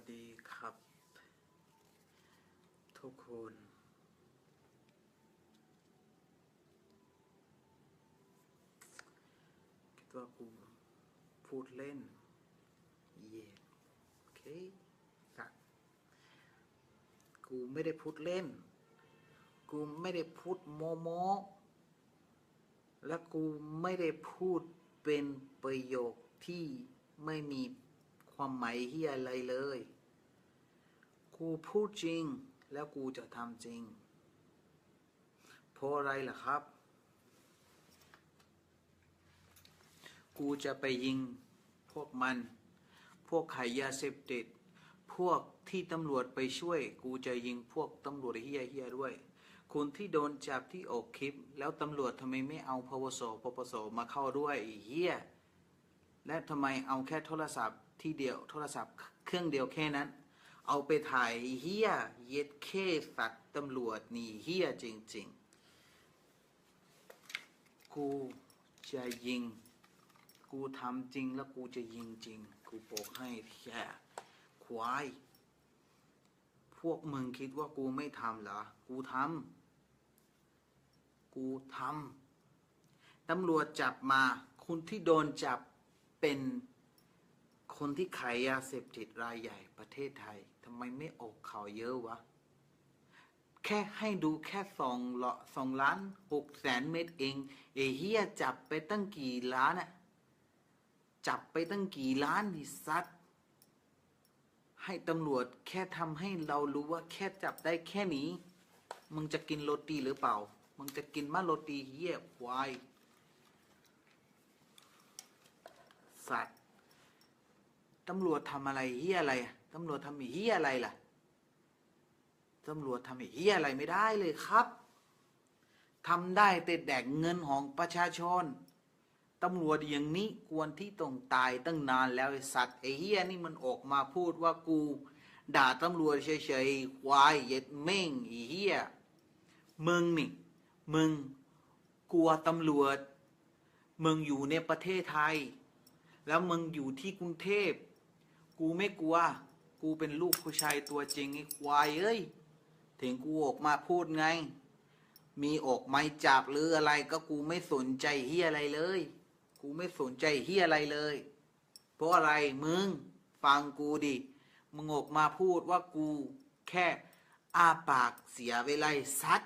วัสดีครับ ทุกคน คิดว่ากูพูดเล่น เย่โอเคสัตว์กูไม่ได้พูดเล่น กูไม่ได้พูดโมโมและกูไม่ได้พูดเป็นประโยคที่ไม่มี ความหมายเฮียอะไรเลย กูพูดจริงแล้วกูจะทำจริงเพราะอะไรล่ะครับ กูจะไปยิงพวกมัน พวกขายยาเสพติด พวกที่ตำรวจไปช่วย กูจะยิงพวกตำรวจเฮียเฮียด้วยคนที่โดนจับที่อกคลิป แล้วตำรวจทำไมไม่เอาพวสปปสมาเข้าด้วยเฮียและทำไมเอาแค่โทรศัพท์ ที่เดียวโทรศัพท์เครื่องเดียวแค่นั้น เอาไปถ่ายเฮียเย็ดเคสัตว์ตำรวจนี่เฮียจริง ๆ กูจะยิง กูทำจริงแล้วกูจะยิงจริง กูบอกให้แค่ควาย พวกมึงคิดว่ากูไม่ทำเหรอ กูทำกูทำตำรวจจับมาคนที่โดนจับเป็น คนที่ขายยาเสพติดรายใหญ่ประเทศไทยทำไมไม่ออกข่าวเยอะวะ แค่ให้ดูแค่สองละสองล้านหกแสนเม็ดเองเอเฮียจับไปตั้งกี่ล้านอะจับไปตั้งกี่ล้านดิซัดให้ตำรวจแค่ทำให้เรารู้ว่าแค่จับได้แค่นี้ มึงจะกินโรตีหรือเปล่า มึงจะกินมาโรตีเหี้ยควายสัตว์ ตำรวจทำอะไรเหี้ยอะไรตำรวจทำเหี้ยอะไรล่ะตำรวจทำเหี้ยอะไรไม่ได้เลยครับทำได้แต่แดกเงินของประชาชนตำรวจอย่างนี้ควรที่ต้องตายตั้งนานแล้วไอ้สัตว์ไอ้เฮียนี่มันออกมาพูดว่ากู ด่าตำรวจเฉยๆควายเย็ดเม่งไอ้เฮียมึงนี่มึงกลัวตำรวจมึงอยู่ในประเทศไทย แล้วมึงอยู่ที่กรุงเทพ กูไม่กลัว กูเป็นลูกผู้ชายตัวจริงไอ้ควายเอ้ย ถึงกูออกมาพูดไง มีออกไม้จับหรืออะไรก็กูไม่สนใจเฮียอะไรเลย กูไม่สนใจเฮียอะไรเลย เพราะอะไรมึง ฟังกูดิ มึงออกมาพูดว่ากูแค่อ้าปากเสียเวลาซัด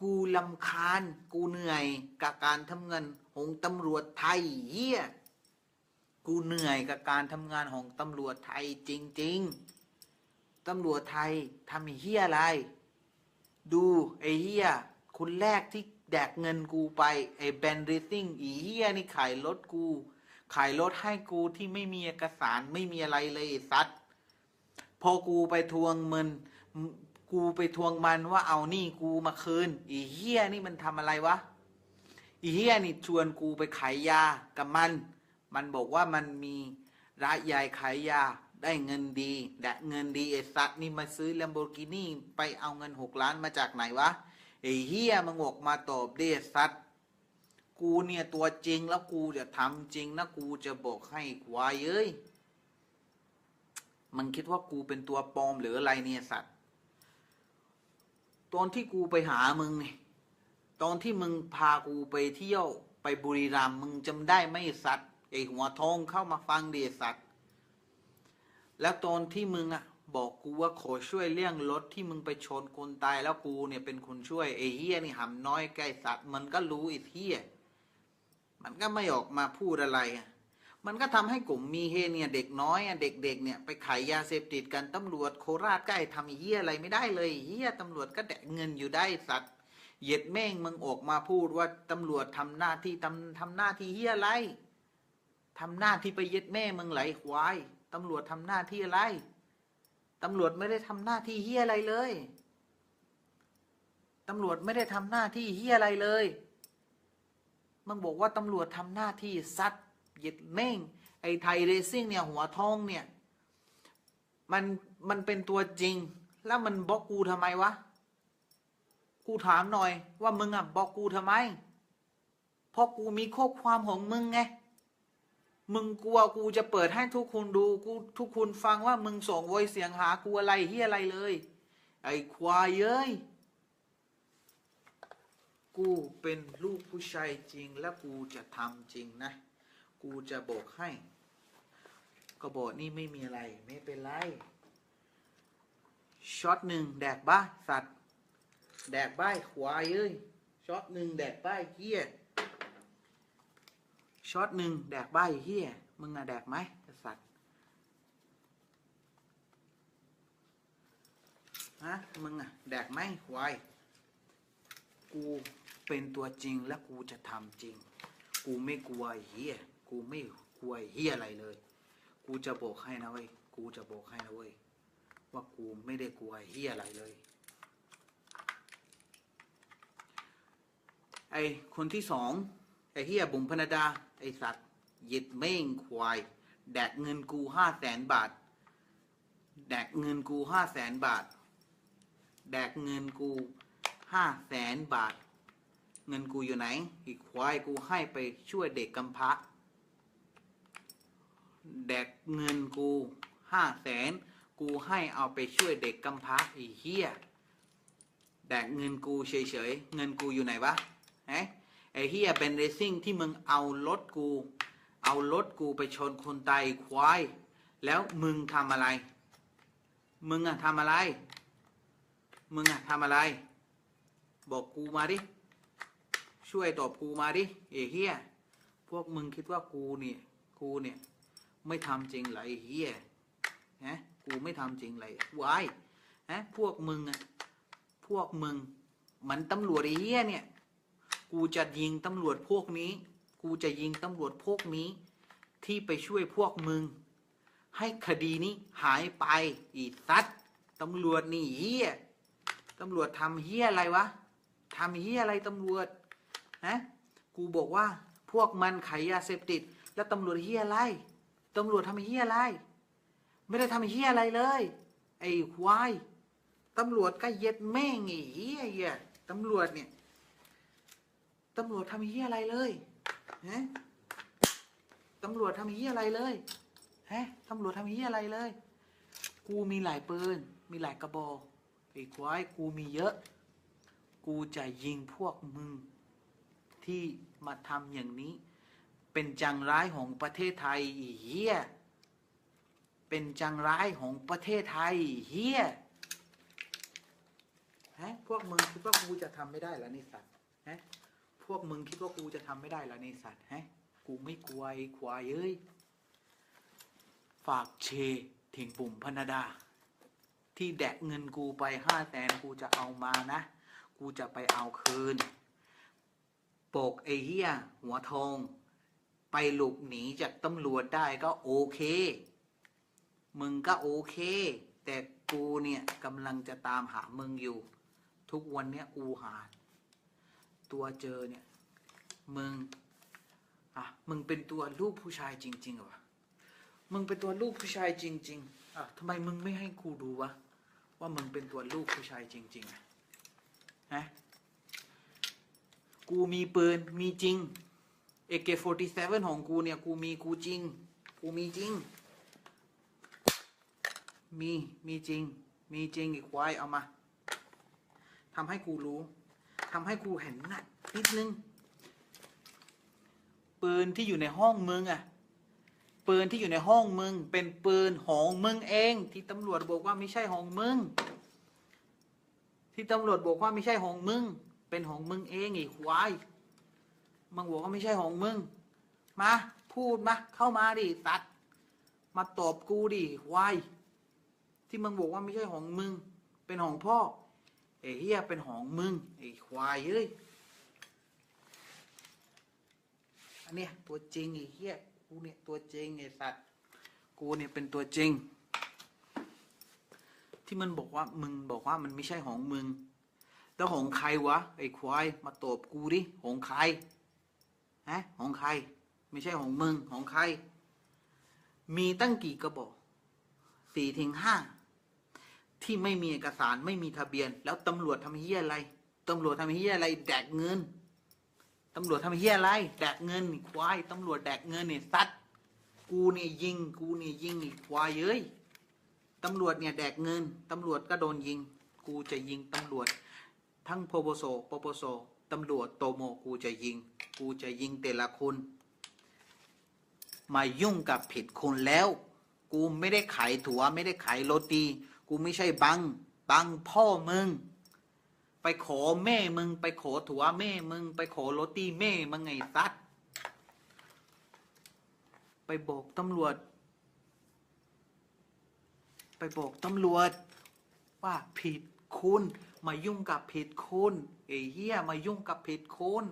กูลำคาญ กูเหนื่อยกับการทำงานของตำรวจไทยเฮีย กูเหนื่อยกับการทำงานของตำรวจไทยจริง ๆ ตำรวจไทยทำเฮียอะไร ดูไอเฮียคนแรกที่แดกเงินกูไปไอแบนเรซิ่งอีเฮียนี่ขายรถกู ขายรถให้กูที่ไม่มีเอกสารไม่มีอะไรเลยไอ้สัตว์พอกูไปทวงเงิน กูไปทวงมันว่าเอานี่กูมาคืนอีเฮียนี่มันทำอะไรวะอีเฮียนี่ชวนกูไปขายยากับมัน มันบอกว่ามันมีร้านยายขายยาได้เงินดีและเงินดีไอ้สัตว์นี่มาซื้อลัมโบกินี่ไปเอาเงินหกล้านมาจากไหนวะไอ้เฮียมึงออกมาตอบเด้สัตว์กูเนี่ยตัวจริงแล้วกูจะทำจริงนะกูจะบอกให้ควายเอ้ยมันคิดว่ากูเป็นตัวปลอมหรืออะไรเนี่ยสัตว์ตอนที่กูไปหามึงเนี่ยตอนที่มึงพากูไปเที่ยวไปบุรีรัมย์มึงจำได้ไหมสัตว์ ไอหัวทองเข้ามาฟังเดิไอ้สัตว์ แล้วตอนที่มึงอะ บอกกูว่าขอช่วยเรื่องรถที่มึงไปชนคนตายแล้วกูเนี่ยเป็นคนช่วยไอเฮียนี่หำน้อยใกล้สัตว์ มันก็รู้ไอเฮียมันก็ไม่ออกมาพูดอะไรอะมันก็ทำให้กลุ่มมีเฮเนี่ยเด็กน้อยอะเด็กๆเนี่ยไปขายยาเสพติดกันตำรวจโคราชใกล้ทำเฮียอะไรไม่ได้เลยเฮียตำรวจก็แดกเงินอยู่ได้สัตว์เหย็ดแม่งมึงออกมาพูดว่าตำรวจทำหน้าที่ทำทำหน้าที่เฮียอะไร ทำหน้าที่ไปเย็ดแม่มึงไหลควายตำรวจทำหน้าที่อะไรตำรวจไม่ได้ทำหน้าที่เฮียอะไรเลยตำรวจไม่ได้ทำหน้าที่เฮียอะไรเลยมึงบอกว่าตำรวจทำหน้าที่ซัดเย็ดแม่ง ไอ้ไทยเรซิ่งเนี่ยหัวทองเนี่ย มันมันเป็นตัวจริง แล้วมันบล็อกกูทำไมวะ กูถามหน่อยว่ามึงอะบอกกูทำไม เพราะกูมีข้อความของมึงไง มึงกลัวกูจะเปิดให้ทุกคนดูกูทุกคนฟังว่ามึงส่งโวยเสียงหากูอะไรเฮียอะไรเลย ไอ้ควายเอ้ยกูเป็นลูกผู้ชายจริงและกูจะทำจริงนะ กูจะบอกให้ ก็บอกนี่ไม่มีอะไร ไม่เป็นไรช็อตหนึ่งแดกบ้าสัตว์ แดกบ้าควายเอ้ยช็อตหนึ่งแดกบ้าเฮีย ช็อตหนึ่งแดกบ้าเฮียมึงอะแดกไหมสัตว์ฮะมึงอะแดกไหมควายกูเป็นตัวจริงและกูจะทำจริง กูไม่กลัวเฮียกูไม่กลัวเฮียอะไรเลย กูจะบอกให้นะเว้ยกูจะบอกให้นะเว้ยว่ากูไม่ได้กลัวเฮียอะไรเลย ไอคนที่สอง ไอ้เฮียบุ๋มพนดา ไอสัตว์ยิดเม่งควาย แดกเงินกูห้าแสนบาท แดกเงินกูห้าแสนบาท แดกเงินกูห้าแสนบาท เงินกูอยู่ไหน อีกควายกูให้ไปช่วยเด็กกำพร้าแดกเงินกูห้าแสนกูให้เอาไปช่วยเด็กกำพร้าไอีเหี้ยแดกเงินกูเฉยๆเงินกูอยู่ไหนวะไอ้ ไอ้เฮียเป็นเรซิ่งที่มึงเอารถกู เอารถกูไปชนคนตายควาย แล้วมึงทำอะไร มึงอะทำอะไร มึงอะทำอะไร บอกกูมาดิ ช่วยตอบกูมาดิไอ้เฮียพวกมึงคิดว่ากูเนี่ย กูเนี่ย ไม่ทำจริงเหรเฮียฮะกูไม่ทำจริงเลยวายฮะพวกมึงอะพวกมึงเหมันตำรวจไอ้เฮียเนี่ย กูจะยิงตำรวจพวกนี้ กูจะยิงตำรวจพวกนี้ ที่ไปช่วยพวกมึง ให้คดีนี้หายไป อีสัตตำรวจนี่เฮียตำรวจทำเฮียอะไรวะทำเฮียอะไรตำรวจนะกูบอกว่าพวกมันขายยาเสพติด แล้วตำรวจเฮียอะไรตำรวจทำเฮียอะไร ไม่ได้ทำเฮียอะไรเลย ไอ้ควายตำรวจก็เย็ดแม่งไอ้เฮี้ยตำรวจเนี่ย ตำรวจทำเฮียอะไรเลยฮะตำรวจทำเฮียอะไรเลยฮะตำรวจทำเฮียอะไรเลย กูมีหลายปืน มีหลายกระบอกไอ้ควายกูมีเยอะ กูจะยิงพวกมึง ที่มาทำอย่างนี้ เป็นจังร้ายของประเทศไทยเฮียเป็นจังร้ายของประเทศไทยเฮียฮะพวกมึงคิดว่ากูจะทำไม่ได้เหรอนี่สัตว์ฮะ พวกมึงคิดว่ากูจะทำไม่ได้เหรอนี่สัตว์ฮะกูไม่กลัวไอ้ควายเอ้ยฝากเชถึงปุ่มพนดา ที่แดกเงินกูไปห้าแสนกูจะเอามานะ กูจะไปเอาคืนปกไอเหี้ยหัวทอง ไปหลบหนีจากตำรวจได้ก็โอเค มึงก็โอเค แต่กูเนี่ยกำลังจะตามหามึงอยู่ ทุกวันเนี้ยกูหา ตัวเจอเนี่ย มึง อะ มึงเป็นตัวลูกผู้ชายจริงๆเหรอมึงเป็นตัวลูกผู้ชายจริง ๆ อะทำไมมึงไม่ให้กูดูวะ ว่ามึงเป็นตัวลูกผู้ชายจริงๆอะฮะกูมีปืนมีจริง AK47 ของกูเนี่ย กูมีกูจริง กูมีจริง มี มีจริง มีจริงอีกควายเอามาทำให้กูรู้ ทำให้กูเห็นหนักนิดนึง ปืนที่อยู่ในห้องมึงอะปืนที่อยู่ในห้องมึง เป็นปืนของมึงเอง ที่ตำรวจบอกว่าไม่ใช่ของมึง ที่ตำรวจบอกว่าไม่ใช่ของมึง เป็นของมึงเองไอ้ควายมึงบอกว่าไม่ใช่ของมึง มา พูดมาเข้ามาดิตัดมาตอบกูดิควายที่มึงบอกว่าไม่ใช่ของมึง เป็นของพ่อ ไอ้เฮียเป็นของมึงไอ้ควายเอ้ยอันเนี้ยตัวจริงไอ้เฮียกูเนี่ยตัวจริงไอ้สัตว์กูเนี่ยเป็นตัวจริง ที่มันบอกว่ามึงบอกว่ามันไม่ใช่ของมึงแล้วของใครวะไอ้ควายมาตอบกูดิของใครฮะของใคร ไม่ใช่ของมึงของใคร มีตั้งกี่กระบอกสี่ถึงห้า ที่ไม่มีเอกสารไม่มีทะเบียน แล้วตำรวจทำเฮี้ยอะไรตำรวจทำเฮี้ยอะไร แดกเงินตำรวจทำเฮี้ยอะไร แดกเงินควายตำรวจแดกเงินเนี่ยซัดกูเนี่ยยิง กูเนี่ยยิงอีกควายเอ้ยตำรวจเนี่ยแดกเงินตำรวจก็โดนยิง กูจะยิงตำรวจ ทั้งโปปสปปสตำรวจโตโมกูจะยิง กูจะยิงแต่ละคน มายุ่งกับผิดคนแล้ว กูไม่ได้ขายถั่วไม่ได้ขายโรตี กูไม่ใช่บัง บังพ่อมึง ไปขอแม่มึง ไปขอถั่วแม่มึง ไปขอโรตีแม่มึงไงซัดไปบอกตำรวจ ไปบอกตำรวจ ว่าผิดคุณมายุ่งกับผิดคุณไอ้เหี้ยมายุ่งกับผิดคุณ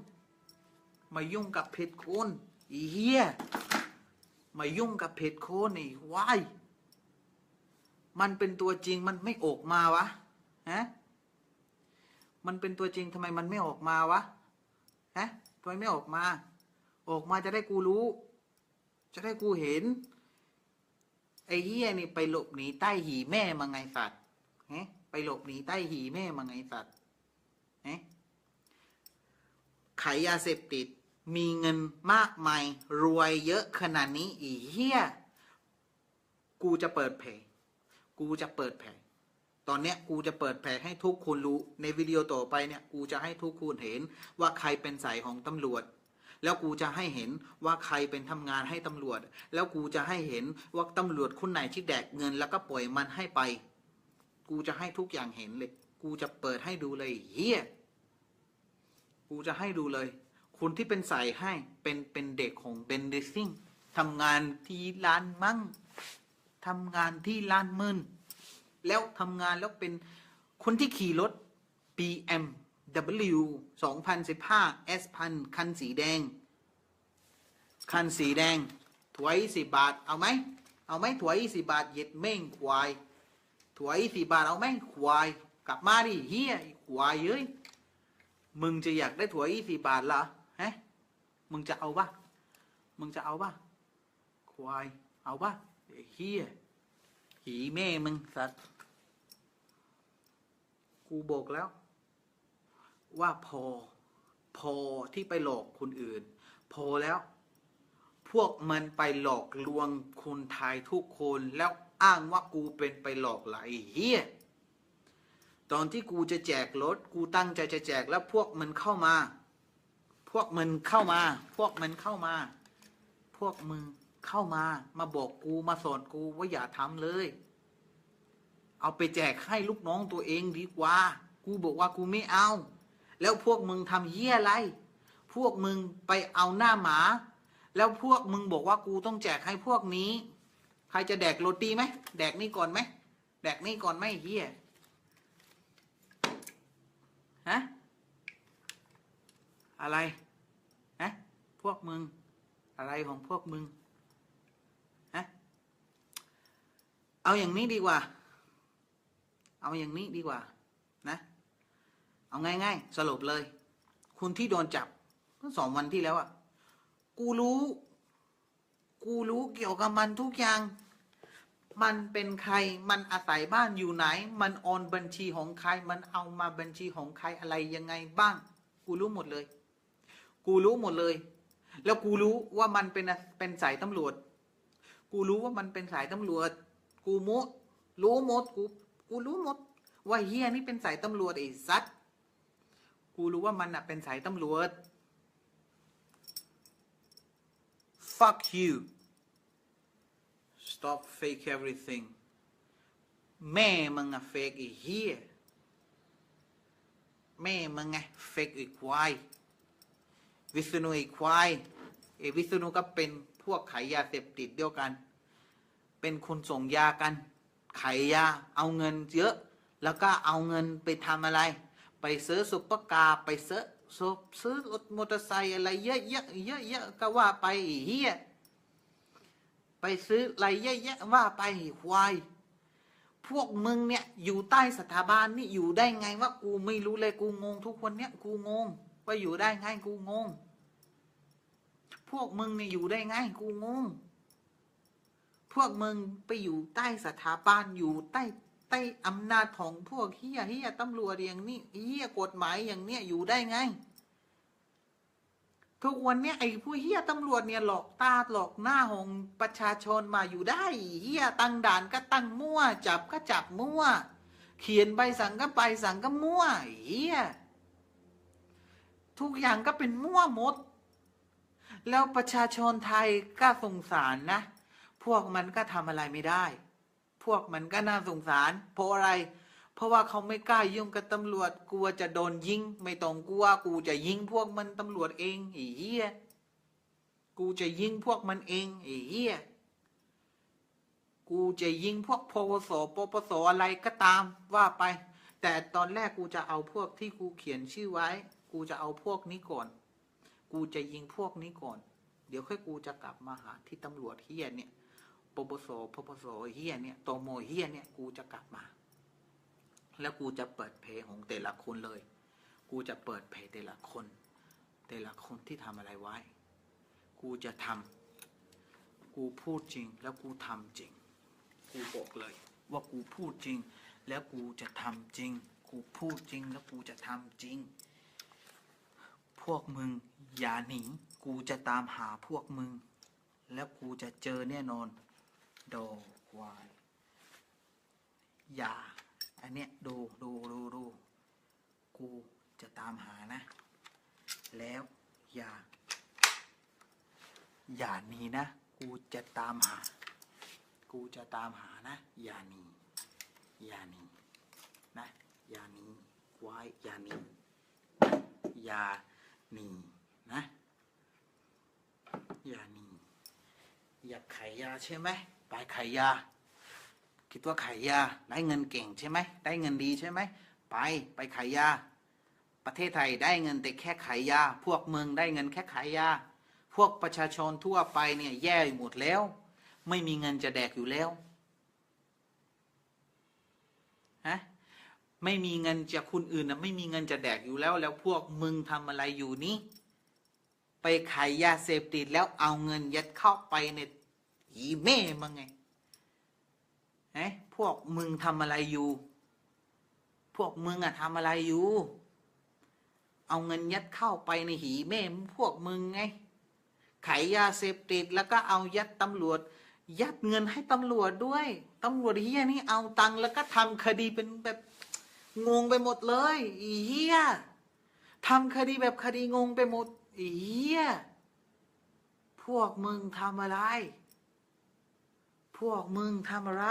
มายุ่งกับผิดคุณไอ้เหี้ยมายุ่งกับผิดคุณไอ้วาย มันเป็นตัวจริงมันไม่ออกมาวะฮะมันเป็นตัวจริงทำไมมันไม่ออกมาวะฮะทำไมไม่ออกมา ออกมาจะได้กูรู้ จะได้กูเห็น ไอ้เฮียนี่ไปหลบหนีใต้หีแม่มาไงสัตว์ฮ้ไปหลบหนีใต้หีแม่มาไงสัตว์ฮ้ขายยาเสพติด มีเงินมากมาย รวยเยอะขนาดนี้อีเฮียกูจะเปิดเผย กูจะเปิดเผยตอนเนี้ยกูจะเปิดเผยให้ทุกคนรู้ในวิดีโอต่อไปเนี่ยกูจะให้ทุกคนเห็นว่าใครเป็นสายของตำรวจ แล้วกูจะให้เห็นว่าใครเป็นทำงานให้ตำรวจ แล้วกูจะให้เห็นว่าตำรวจคนไหนที่แดกเงิน แล้วก็ปล่อยมันให้ไป กูจะให้ทุกอย่างเห็นเลย กูจะเปิดให้ดูเลยเฮียกูจะให้ดูเลยคุณที่เป็นสายให้เป็นเป็นเด็กของเบนเดซิ่งทำงานที่ร้านมั่ง ทำงานที่ร้านมึนแล้วทำงานแล้วเป็นคนที่ขี่รถ BMW 2015 S พันคันสีแดง คันสีแดงถวยสิบาท เอาไหม เอาไหมถวยสิบาทเย็ดเม่งควายถวยสิบาท เอาไหมควาย กลับมาดิเฮียควายเอ้ยมึงจะอยากได้ถวยสิบาทเหรอฮะมึงจะเอาปะมึงจะเอาปะควาย เอาปะ เฮียหีแม่มึงสัตว์กูบอกแล้ว ว่าพอ พอที่ไปหลอกคนอื่น พอแล้ว พวกมันไปหลอกลวงคนไทยทุกคนแล้วอ้างว่ากูเป็นไปหลอกหลายเฮียตอนที่กูจะแจกรถ กูตั้งใจจะแจกแล้วพวกมันเข้ามา พวกมันเข้ามา พวกมันเข้ามา พวกมึง เข้ามามาบอกกูมาสอนกูว่าอย่าทำเลย เอาไปแจกให้ลูกน้องตัวเองดีกว่า กูบอกว่ากูไม่เอา แล้วพวกมึงทำเหี้ยอะไร พวกมึงไปเอาหน้าหมา แล้วพวกมึงบอกว่ากูต้องแจกให้พวกนี้ ใครจะแดกโรตีไหมแดกนี่ก่อนไหมแดกนี่ก่อนไหมเฮียฮะอะไรฮะพวกมึงอะไรของพวกมึง ฮะ เอาอย่างนี้ดีกว่า เอาอย่างนี้ดีกว่า นะ เอาง่ายๆ สรุปเลย คุณที่โดนจับเมื่อสองวันที่แล้วอะกูรู้ กูรู้เกี่ยวกับมันทุกอย่าง มันเป็นใคร มันอาศัยบ้านอยู่ไหน มันโอนบัญชีของใคร มันเอามาบัญชีของใครอะไรยังไงบ้าง กูรู้หมดเลย กูรู้หมดเลย แล้วกูรู้ว่ามันเป็นเป็นสายตำรวจ กูรู้ว่ามันเป็นสายตำรวจ กูมุรู้หมดกูกูรู้หมดว่าเฮียนี่เป็นสายตำรวจไอ้ซัดกูรู้ว่ามันอะเป็นสายตำรวจ fuck you stop fake everything แม่มึงอะ fake ไอ้เฮียแม่มึงไง fake ไอ้ควายวิษณุไอ้ควายไอ้วิษณุก็เป็นพวกขายยาเสพติดเดียวกัน เป็นคนส่งยากันขายยาเอาเงินเยอะ แล้วก็เอาเงินไปทำอะไร ไปซื้อซุปเปอร์คาร์ไปซื้อซื้อรถมอเตอร์ไซค์อะไรเยอะๆเยอะๆก็ว่าไปเฮียไปซื้ออะไรเยอะๆว่าไปควายพวกมึงเนี่ยอยู่ใต้สถาบันนี่อยู่ได้ไงว่ากูไม่รู้เลยกูงงทุกวันเนี้ยกูงงว่าอยู่ได้ไงกูงง พวกมึงเนี่ยอยู่ได้ไงกูงง พวกมึงไปอยู่ใต้สถาบันอยู่ใต้ใต้อำนาจของพวกเฮียเฮียตำรวจอย่างนี้เฮียกฎหมายอย่างเนี้ยอยู่ได้ไง ทุกวันเนี้ยไอ้ผู้เฮียตำรวจเนี่ยหลอกตาหลอกหน้าของประชาชนมาอยู่ได้เฮียตั้งด่านก็ตั้งมั่ว จับก็จับมั่ว เขียนใบสั่งก็ใบสั่งก็มั่วเฮียทุกอย่างก็เป็นมั่วหมด แล้วประชาชนไทยก็สงสารนะ พวกมันก็ทำอะไรไม่ได้ พวกมันก็น่าสงสาร เพราะอะไร เพราะว่าเขาไม่กล้ายุ่งกับตำรวจ กลัวจะโดนยิง ไม่ต้องกลัว กูจะยิงพวกมันตำรวจเองไอ้เหี้ย กูจะยิงพวกมันเองไอ้เหี้ย กูจะยิงพวกพวสปปสอะไรก็ตามว่าไป แต่ตอนแรกกูจะเอาพวกที่กูเขียนชื่อไว้ กูจะเอาพวกนี้ก่อน กูจะยิงพวกนี้ก่อน เดี๋ยวค่อยกูจะกลับมาหาที่ตำรวจเฮียเนี่ย ปปสพปสเฮียเนี่ยตโมเฮียเนี่ยกูจะกลับมา แล้วกูจะเปิดเพลงของแต่ละคนเลย กูจะเปิดเพลงแต่ละคน แต่ละคนที่ทำอะไรไว้ กูจะทำกูพูดจริง แล้วกูทำจริง กูบอกเลย ว่ากูพูดจริง แล้วกูจะทำจริง กูพูดจริง แล้วกูจะทำจริง พวกมึงอย่าหนี กูจะตามหาพวกมึงแล้วกูจะเจอแน่นอน โดวายอย่า อันเนี้ยดูดูดูดูกูจะตามหานะ แล้วอย่า อย่าหนีนะ กูจะตามหา กูจะตามหานะ อย่าหนีอย่าหนีนะ อย่าหนีควายอย่าหนีอย่าหนีนะ อย่าหนีอยากขายยาใช่ไหม ไปขายยา คิดว่าขายยาได้เงินเก่งใช่ไหมได้เงินดีใช่ไหมไปไปขายยา ประเทศไทยได้เงินแต่แค่ขายยา พวกเมืองได้เงินแค่ขายยา พวกประชาชนทั่วไปเนี่ยแย่หมดแล้ว ไม่มีเงินจะแดกอยู่แล้วฮะไม่มีเงินจากคนอื่นนะไม่มีเงินจะแดกอยู่แล้ว แล้วพวกมึงทำอะไรอยู่นี่ไปขายยาเสพติดแล้วเอาเงินยัดเข้าไปใน หีแม่มึงไงเฮ้พวกมึงทำอะไรอยู่ พวกมึงอะทำอะไรอยู่ เอาเงินยัดเข้าไปในหีแม่พวกมึงไง ขายยาเสพติดแล้วก็เอายัดตำรวจ ยัดเงินให้ตำรวจด้วยตำรวจเฮียนี่เอาตังค์แล้วก็ทำคดีเป็นแบบงงไปหมดเลยอีเฮียทำคดีแบบคดีงงไปหมดอีเฮียพวกมึงทำอะไร พวกมึงทำอะไร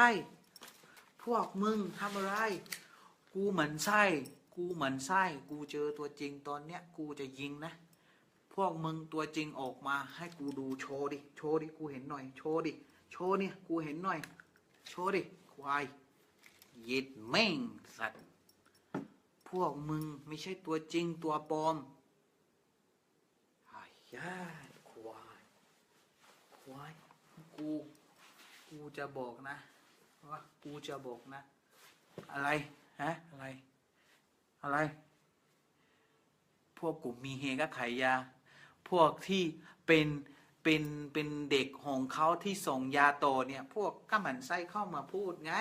พวกมึงทำอะไร กูเหมือนไส้ กูเหมือนไส้ กูเจอตัวจริงตอนเนี้ย กูจะยิงนะ พวกมึงตัวจริงออกมา ให้กูดูโชว์ดิ โชว์ดิ กูเห็นหน่อย โชว์ดิ โชว์เนี่ย กูเห็นหน่อย โชว์ดิ ควายย็ดแม่งสัตว์ พวกมึงไม่ใช่ตัวจริงตัวปลอมไอ้ยาควาย ควาย กู กูจะบอกนะว่ากูจะบอกนะ อะไรฮะอะไร อะไร พวกกลุ่มมีเฮก็ขายยา พวกที่เป็นเป็นเป็นเด็กของเขาที่ส่งยาโตเนี่ย พวกก็หมันไส้เข้ามาพูดไง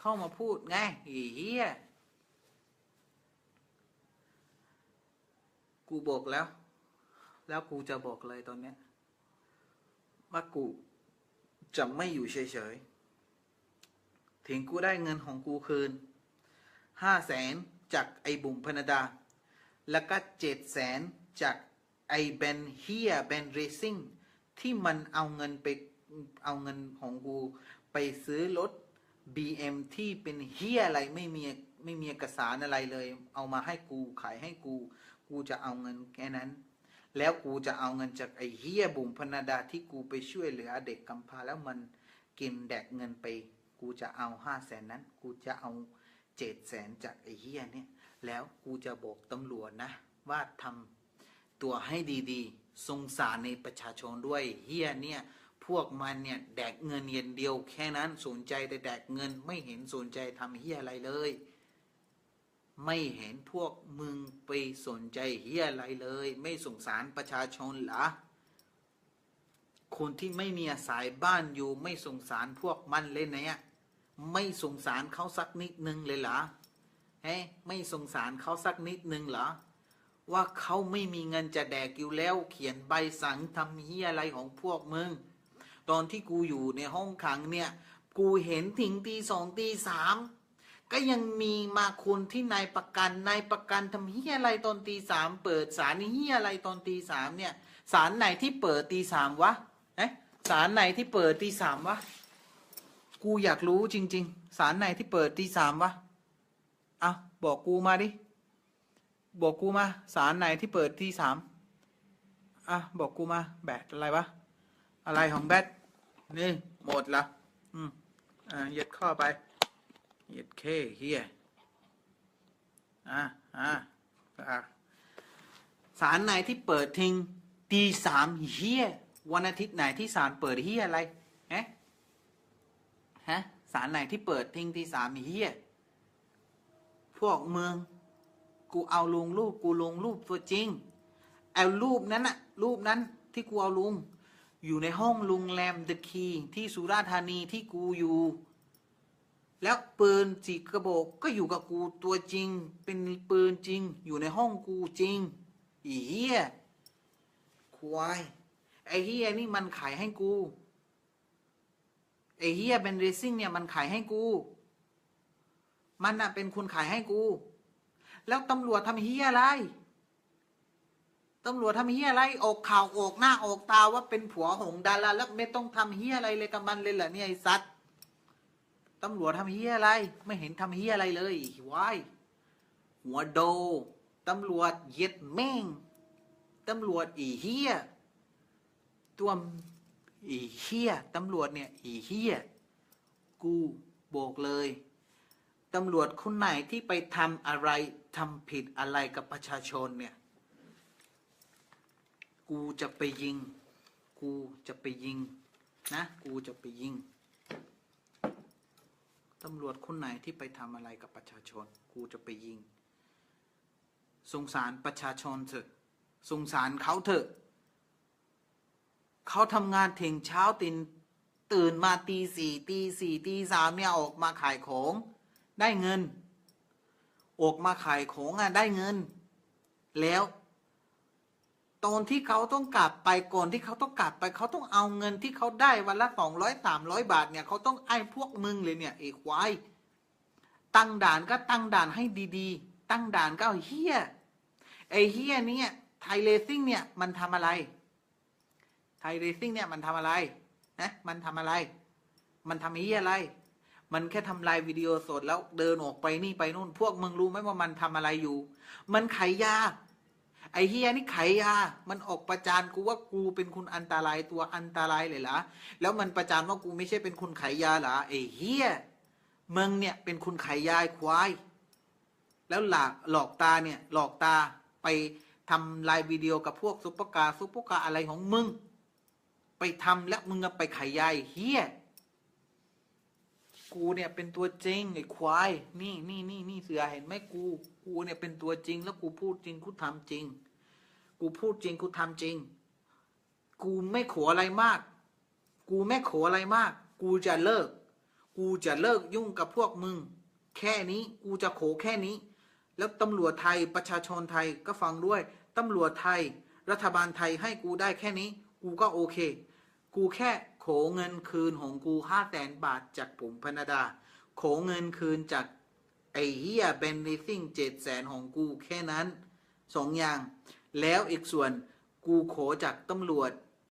เข้ามาพูดไงอ้เฮียกูบอกแล้ว แล้วกูจะบอกเลยตอนเนี้ยว่ากู จะไม่อยู่เฉยๆ ถึงกูได้เงินของกูคืนห้าแสนจากไอ้บุ๋มพนดา แล้วก็เจ็ดแสนจากไอ้เบนเฮียเบนเรซิ่งที่มันเอาเงินไปเอาเงินของกู ไปซื้อรถ BM ที่เป็นเฮียอะไรไม่มีไม่มีเอกสารอะไรเลย เอามาให้กูขายให้กู กูจะเอาเงินแค่นั้น แล้วกูจะเอาเงินจากไอ้เฮียบุ๋มพนาดาที่กูไปช่วยเหลือเด็กกำพร้าแล้วมันกินแดกเงินไป กูจะเอาห้าแสนนั้น กูจะเอาเจ็ดแสนจากไอ้เฮียเนี่ยแล้วกูจะบอกตำรวจนะ ว่าทำตัวให้ดีๆ สงสารในประชาชนด้วยเฮียเนี่ยพวกมันเนี่ยแดกเงินเย็นเดียวแค่นั้นสนใจแต่แดกเงินไม่เห็นสนใจทำเฮียอะไรเลย ไม่เห็นพวกมึงไปสนใจเฮียอะไรเลย ไม่สงสารประชาชนหรอคนที่ไม่มีอาศัยบ้านอยู่ไม่สงสารพวกมันเลยเนี่ยไม่สงสารเขาสักนิดนึงเลยเหรอเฮ้ไม่สงสารเขาสักนิดนึงเหรอว่าเขาไม่มีเงินจะแดกอยู่แล้ว เขียนใบสั่งทำเฮียอะไรของพวกมึง ตอนที่กูอยู่ในห้องขังเนี่ย กูเห็นถึงตีสองตีสาม ก็ยังมีมาคนที่นายประกันนายประกันทำเฮียอะไรตอนตีสามเปิดสารเฮียอะไรตอนตีสามเนี่ยสารไหนที่เปิดตีสามวะเอ๊ะสารไหนที่เปิดตีสามวะกูอยากรู้จริง ๆ สารไหนที่เปิดตีสามวะอะบอกกูมาดิบอกกูมาสารไหนที่เปิดตีสามอะบอกกูมาแบตอะไรวะอะไรของแบตนี่หมดละอืมอ่าเหย็ดข้อไป เหย็ดเคเฮียอะอะอะสารไหนที่เปิดทิ้งตีสามเฮียวันอาทิตย์ไหนที่สารเปิดเฮียอะไรเอ๊ะฮะสารไหนที่เปิดทิ้งที่สามเฮียพวกเมือง กูเอาลงรูปกูลงรูปตัวจริงเอารูปนั้นอะรูปนั้นที่กูเอาลงอยู่ในห้องลุงแรมเดอะคีที่สุราษฎร์ธานีที่กูอยู่ แล้วปืนจีกระบอกก็อยู่กับกูตัวจริง เป็นปืนจริง อยู่ในห้องกูจริงอีเฮียควายไอเฮียนี่มันขายให้กูไอเฮียเบนเรซิ่งเนี่ยมันขายให้กู มันน่ะเป็นคนขายให้กู แล้วตำรวจทำเฮียอะไรตำรวจทำเฮียอะไรออกข่าวออกหน้าออกตาว่าเป็นผัวของดาราแล้วไม่ต้องทำเฮียอะไรเลยกับมันเลยเหรอเนี่ยไอ้สัตว์ ตำรวจทำเฮียอะไร ไม่เห็นทำเฮียอะไรเลยวายหัวโด ตำรวจเย็ดแม่ง ตำรวจอีเฮียตัวอีเฮียตำรวจเนี่ยอีเฮียกูโบกเลย ตำรวจคนไหนที่ไปทำอะไรทำผิดอะไรกับประชาชนเนี่ย กูจะไปยิง กูจะไปยิง นะ กูจะไปยิง ตำรวจคนไหนที่ไปทำอะไรกับประชาชน กูจะไปยิง สงสารประชาชนเถอะ สงสารเขาเถอะ เขาทำงานถึงเช้าตินตื่นมาตีสี่ตีสี่ตีสามเนี่ยออกมาขายของ ได้เงิน ออกมาขายของอะได้เงิน แล้ว ตอนที่เขาต้องกลับไปก่อนที่เขาต้องกลับไป เขาต้องเอาเงินที่เขาได้วันละสองร้อยสามร้อยบาทเนี่ยเขาต้องไอ้พวกมึงเลยเนี่ยไอ้ควายตั้งด่านก็ตั้งด่านให้ดีๆ ตั้งด่านก็เฮียไอ้เฮียเนี่ยไทยเลซิ่งเนี่ยมันทำอะไรไทยเรซิ่งเนี่ยมันทำอะไรนะมันทำอะไร มันทำเฮียอะไร มันแค่ทำลายวิดีโอสดแล้วเดินออกไปนี่ไปนู่น พวกมึงรู้ไหมว่ามันทำอะไรอยู่ มันขายยา ไอเฮียนี่ขยามันออกประจานกูว่ากูเป็นคนอันตรายตัวอันตรายเลยเหรอแล้วมันประจานว่ากูไม่ใช่เป็นคนขายยาหรอไอเฮียมึงเนี่ยเป็นคนขายยาควาย แล้วหลอกหลอกตาเนี่ยหลอกตาไปทำไลน์วิดีโอกับพวกซุปเปอร์คาซุปเปอร์คาอะไรของมึง ไปทำแล้วมึงก็ไปขายยาไอ้เฮีย กูเนี่ยเป็นตัวจริงไอ้ควาย นี่นี่นี่นี่เสือเห็นไหมกู กูเนี่ยเป็นตัวจริง แล้วกูพูดจริงกูทำจริง กูพูดจริงกูทำจริง กูไม่ขออะไรมาก กูไม่ขออะไรมาก กูจะเลิก กูจะเลิกยุ่งกับพวกมึง แค่นี้กูจะขอแค่นี้ แล้วตำรวจไทยประชาชนไทยก็ฟังด้วยตำรวจไทย รัฐบาลไทยให้กูได้แค่นี้ กูก็โอเค กูแค่ ขอเงินคืนของกูห้าแสนบาทจากผมพนดา ขอเงินคืนจากไอเฮียเบนลิซิ่งเจ็ดแสนของกูแค่นั้นสองอย่าง แล้วอีกส่วนกูขอจากตำรวจ